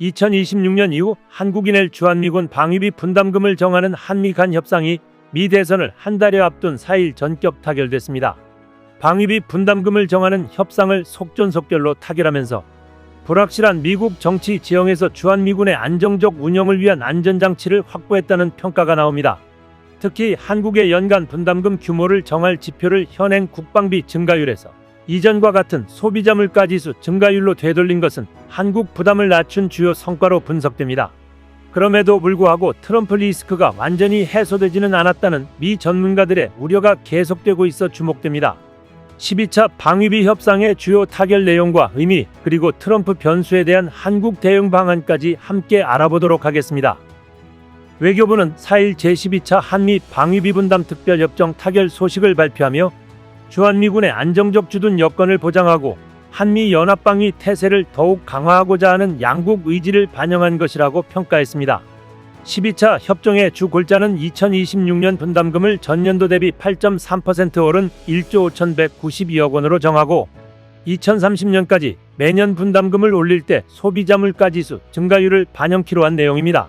2026년 이후 한국이 낼 주한미군 방위비 분담금을 정하는 한미 간 협상이 미 대선을 한 달여 앞둔 4일 전격 타결됐습니다. 방위비 분담금을 정하는 협상을 속전속결로 타결하면서 불확실한 미국 정치 지형에서 주한미군의 안정적 운영을 위한 안전장치를 확보했다는 평가가 나옵니다. 특히 한국의 연간 분담금 규모를 정할 지표를 현행 국방비 증가율에서 이전과 같은 소비자 물가 지수 증가율로 되돌린 것은 한국 부담을 낮춘 주요 성과로 분석됩니다. 그럼에도 불구하고 트럼프 리스크가 완전히 해소되지는 않았다는 미 전문가들의 우려가 계속되고 있어 주목됩니다. 12차 방위비 협상의 주요 타결 내용과 의미 그리고 트럼프 변수에 대한 한국 대응 방안까지 함께 알아보도록 하겠습니다. 외교부는 4일 제12차 한미 방위비 분담 특별협정 타결 소식을 발표하며 주한미군의 안정적 주둔 여건을 보장하고 한미 연합방위 태세를 더욱 강화하고자 하는 양국 의지를 반영한 것이라고 평가했습니다. 12차 협정의 주 골자는 2026년 분담금을 전년도 대비 8.3% 오른 1조 5,192억 원으로 정하고 2030년까지 매년 분담금을 올릴 때 소비자 물가 지수 증가율을 반영키로 한 내용입니다.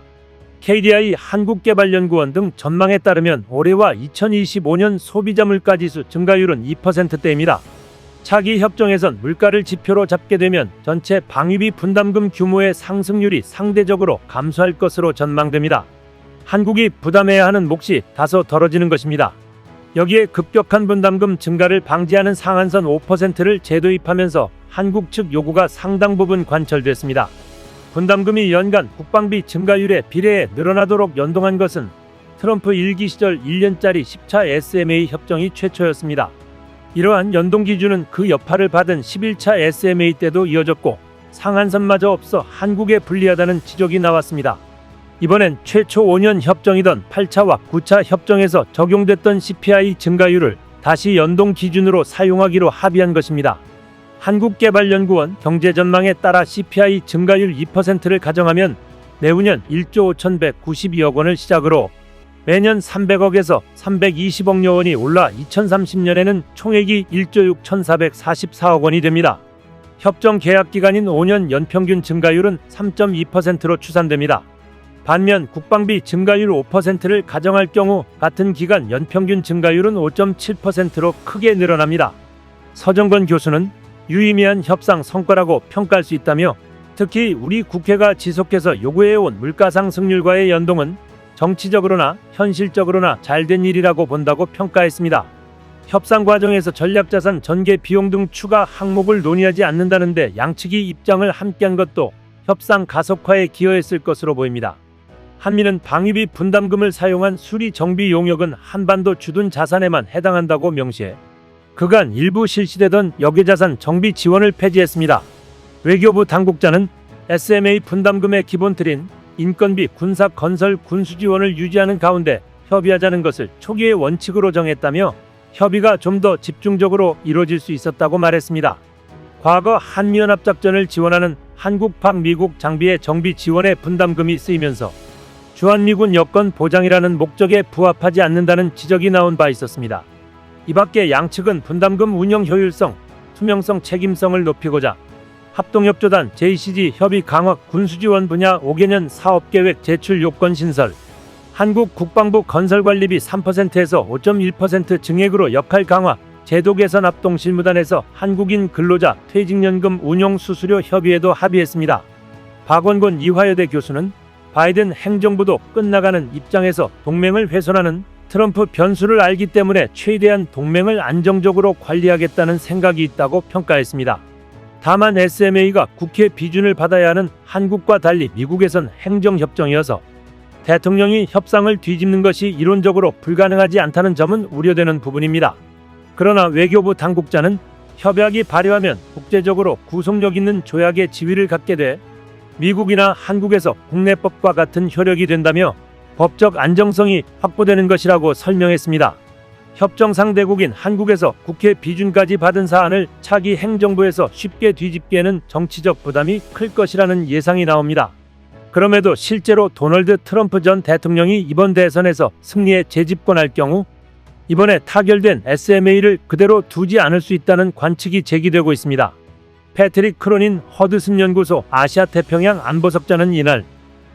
KDI 한국개발연구원 등 전망에 따르면 올해와 2025년 소비자 물가 지수 증가율은 2%대입니다. 차기 협정에선 물가를 지표로 잡게 되면 전체 방위비 분담금 규모의 상승률이 상대적으로 감소할 것으로 전망됩니다. 한국이 부담해야 하는 몫이 다소 덜어지는 것입니다. 여기에 급격한 분담금 증가를 방지하는 상한선 5%를 재도입하면서 한국 측 요구가 상당 부분 관철됐습니다. 분담금이 연간 국방비 증가율에 비례해 늘어나도록 연동한 것은 트럼프 일기 시절 1년짜리 10차 SMA 협정이 최초였습니다. 이러한 연동 기준은 그 여파를 받은 11차 SMA 때도 이어졌고 상한선마저 없어 한국에 불리하다는 지적이 나왔습니다. 이번엔 최초 5년 협정이던 8차와 9차 협정에서 적용됐던 CPI 증가율을 다시 연동 기준으로 사용하기로 합의한 것입니다. 한국개발연구원 경제전망에 따라 CPI 증가율 2%를 가정하면 내후년 1조 5,192억 원을 시작으로 매년 300억에서 320억여 원이 올라 2030년에는 총액이 1조 6,444억 원이 됩니다. 협정 계약 기간인 5년 연평균 증가율은 3.2%로 추산됩니다. 반면 국방비 증가율 5%를 가정할 경우 같은 기간 연평균 증가율은 5.7%로 크게 늘어납니다. 서정건 교수는 유의미한 협상 성과라고 평가할 수 있다며 특히 우리 국회가 지속해서 요구해온 물가 상승률과의 연동은 정치적으로나 현실적으로나 잘된 일이라고 본다고 평가했습니다. 협상 과정에서 전략자산 전개 비용 등 추가 항목을 논의하지 않는다는데 양측이 입장을 함께한 것도 협상 가속화에 기여했을 것으로 보입니다. 한미는 방위비 분담금을 사용한 수리 정비 용역은 한반도 주둔 자산에만 해당한다고 명시해 그간 일부 실시되던 역외자산 정비 지원을 폐지했습니다. 외교부 당국자는 SMA 분담금의 기본 틀인 인건비, 군사 건설, 군수 지원을 유지하는 가운데 협의하자는 것을 초기의 원칙으로 정했다며 협의가 좀 더 집중적으로 이루어질 수 있었다고 말했습니다. 과거 한미연합작전을 지원하는 한국박 미국 장비의 정비 지원에 분담금이 쓰이면서 주한미군 여건 보장이라는 목적에 부합하지 않는다는 지적이 나온 바 있었습니다. 이 밖에 양측은 분담금 운영 효율성, 투명성, 책임성을 높이고자 합동협조단 JCG 협의 강화 군수지원 분야 5개년 사업계획 제출 요건 신설 한국 국방부 건설관리비 3%에서 5.1% 증액으로 역할 강화 제도 개선 합동 실무단에서 한국인 근로자 퇴직연금 운용 수수료 협의에도 합의했습니다. 박원곤 이화여대 교수는 바이든 행정부도 끝나가는 입장에서 동맹을 훼손하는 트럼프 변수를 알기 때문에 최대한 동맹을 안정적으로 관리하겠다는 생각이 있다고 평가했습니다. 다만 SMA가 국회 비준을 받아야 하는 한국과 달리 미국에선 행정협정이어서 대통령이 협상을 뒤집는 것이 이론적으로 불가능하지 않다는 점은 우려되는 부분입니다. 그러나 외교부 당국자는 협약이 발효하면 국제적으로 구속력 있는 조약의 지위를 갖게 돼 미국이나 한국에서 국내법과 같은 효력이 된다며 법적 안정성이 확보되는 것이라고 설명했습니다. 협정 상대국인 한국에서 국회 비준까지 받은 사안을 차기 행정부에서 쉽게 뒤집기에는 정치적 부담이 클 것이라는 예상이 나옵니다. 그럼에도 실제로 도널드 트럼프 전 대통령이 이번 대선에서 승리에 재집권할 경우 이번에 타결된 SMA를 그대로 두지 않을 수 있다는 관측이 제기되고 있습니다. 패트릭 크로닌 허드슨 연구소 아시아 태평양 안보석자는 이날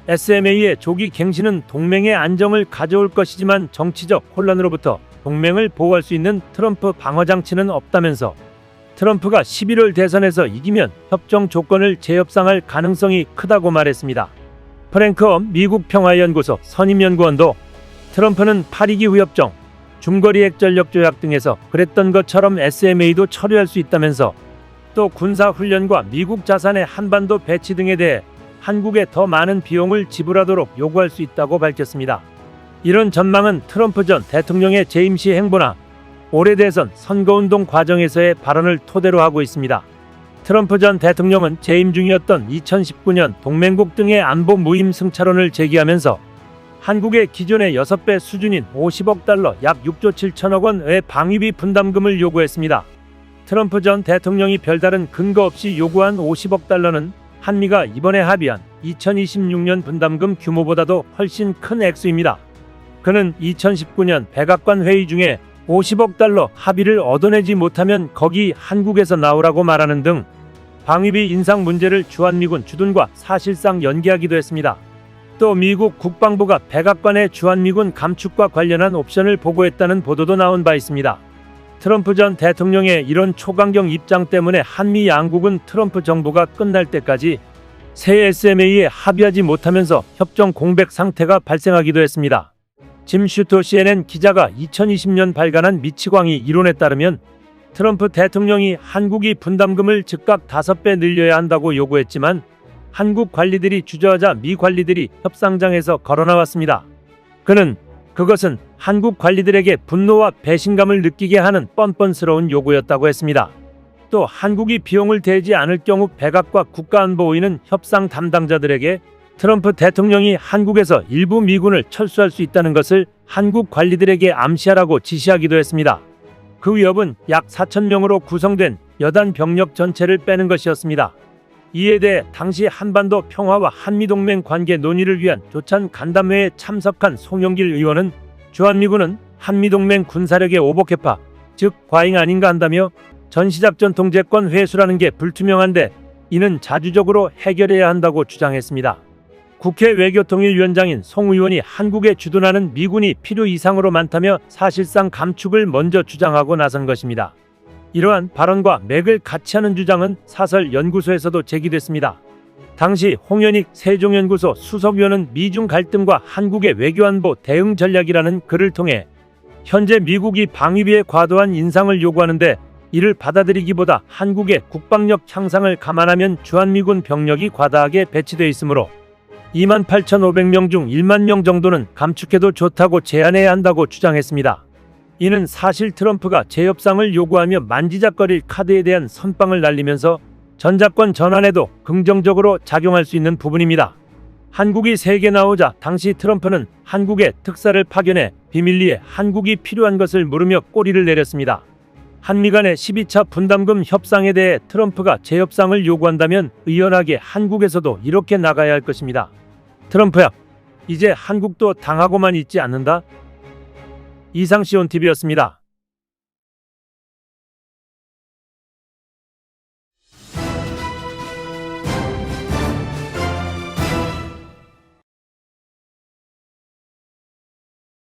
SMA의 조기 갱신은 동맹의 안정을 가져올 것이지만 정치적 혼란으로부터 동맹을 보호할 수 있는 트럼프 방어 장치는 없다면서 트럼프가 11월 대선에서 이기면 협정 조건을 재협상할 가능성이 크다고 말했습니다. 프랭크엄 미국 평화연구소 선임연구원도 트럼프는 파리기후 협정, 중거리 핵전력 조약 등에서 그랬던 것처럼 SMA도 처리할 수 있다면서 또 군사 훈련과 미국 자산의 한반도 배치 등에 대해 한국에 더 많은 비용을 지불하도록 요구할 수 있다고 밝혔습니다. 이런 전망은 트럼프 전 대통령의 재임 시 행보나 올해 대선 선거운동 과정에서의 발언을 토대로 하고 있습니다. 트럼프 전 대통령은 재임 중이었던 2019년 동맹국 등의 안보 무임 승차론을 제기하면서 한국의 기존의 6배 수준인 50억 달러 약 6조 7천억 원의 방위비 분담금을 요구했습니다. 트럼프 전 대통령이 별다른 근거 없이 요구한 50억 달러는 한미가 이번에 합의한 2026년 분담금 규모보다도 훨씬 큰 액수입니다. 그는 2019년 백악관 회의 중에 50억 달러 합의를 얻어내지 못하면 거기 한국에서 나오라고 말하는 등 방위비 인상 문제를 주한미군 주둔과 사실상 연기하기도 했습니다. 또 미국 국방부가 백악관의 주한미군 감축과 관련한 옵션을 보고했다는 보도도 나온 바 있습니다. 트럼프 전 대통령의 이런 초강경 입장 때문에 한미 양국은 트럼프 정부가 끝날 때까지 새 SMA에 합의하지 못하면서 협정 공백 상태가 발생하기도 했습니다. 짐 슈터 CNN 기자가 2020년 발간한 미치광이 이론에 따르면 트럼프 대통령이 한국이 분담금을 즉각 5배 늘려야 한다고 요구했지만 한국 관리들이 주저하자 미 관리들이 협상장에서 걸어나왔습니다. 그는 그것은 한국 관리들에게 분노와 배신감을 느끼게 하는 뻔뻔스러운 요구였다고 했습니다. 또 한국이 비용을 대지 않을 경우 백악과 국가안보위는 협상 담당자들에게 트럼프 대통령이 한국에서 일부 미군을 철수할 수 있다는 것을 한국 관리들에게 암시하라고 지시하기도 했습니다. 그 위협은 약 4천 명으로 구성된 여단 병력 전체를 빼는 것이었습니다. 이에 대해 당시 한반도 평화와 한미동맹 관계 논의를 위한 조찬 간담회에 참석한 송영길 의원은 주한미군은 한미동맹 군사력의 오복해파, 즉 과잉 아닌가 한다며 전시작전 통제권 회수라는 게 불투명한데 이는 자주적으로 해결해야 한다고 주장했습니다. 국회 외교통일위원장인 송 의원이 한국에 주둔하는 미군이 필요 이상으로 많다며 사실상 감축을 먼저 주장하고 나선 것입니다. 이러한 발언과 맥을 같이 하는 주장은 사설 연구소에서도 제기됐습니다. 당시 홍현익 세종연구소 수석위원은 미중 갈등과 한국의 외교안보 대응 전략이라는 글을 통해 현재 미국이 방위비의 과도한 인상을 요구하는데 이를 받아들이기보다 한국의 국방력 향상을 감안하면 주한미군 병력이 과다하게 배치돼 있으므로 28,500명 중 1만 명 정도는 감축해도 좋다고 제안해야 한다고 주장했습니다. 이는 사실 트럼프가 재협상을 요구하며 만지작거릴 카드에 대한 선빵을 날리면서 전작권 전환에도 긍정적으로 작용할 수 있는 부분입니다. 한국이 세계 나오자 당시 트럼프는 한국에 특사를 파견해 비밀리에 한국이 필요한 것을 물으며 꼬리를 내렸습니다. 한미 간의 12차 분담금 협상에 대해 트럼프가 재협상을 요구한다면 의연하게 한국에서도 이렇게 나가야 할 것입니다. 트럼프야, 이제 한국도 당하고만 있지 않는다? 이상 시온TV였습니다.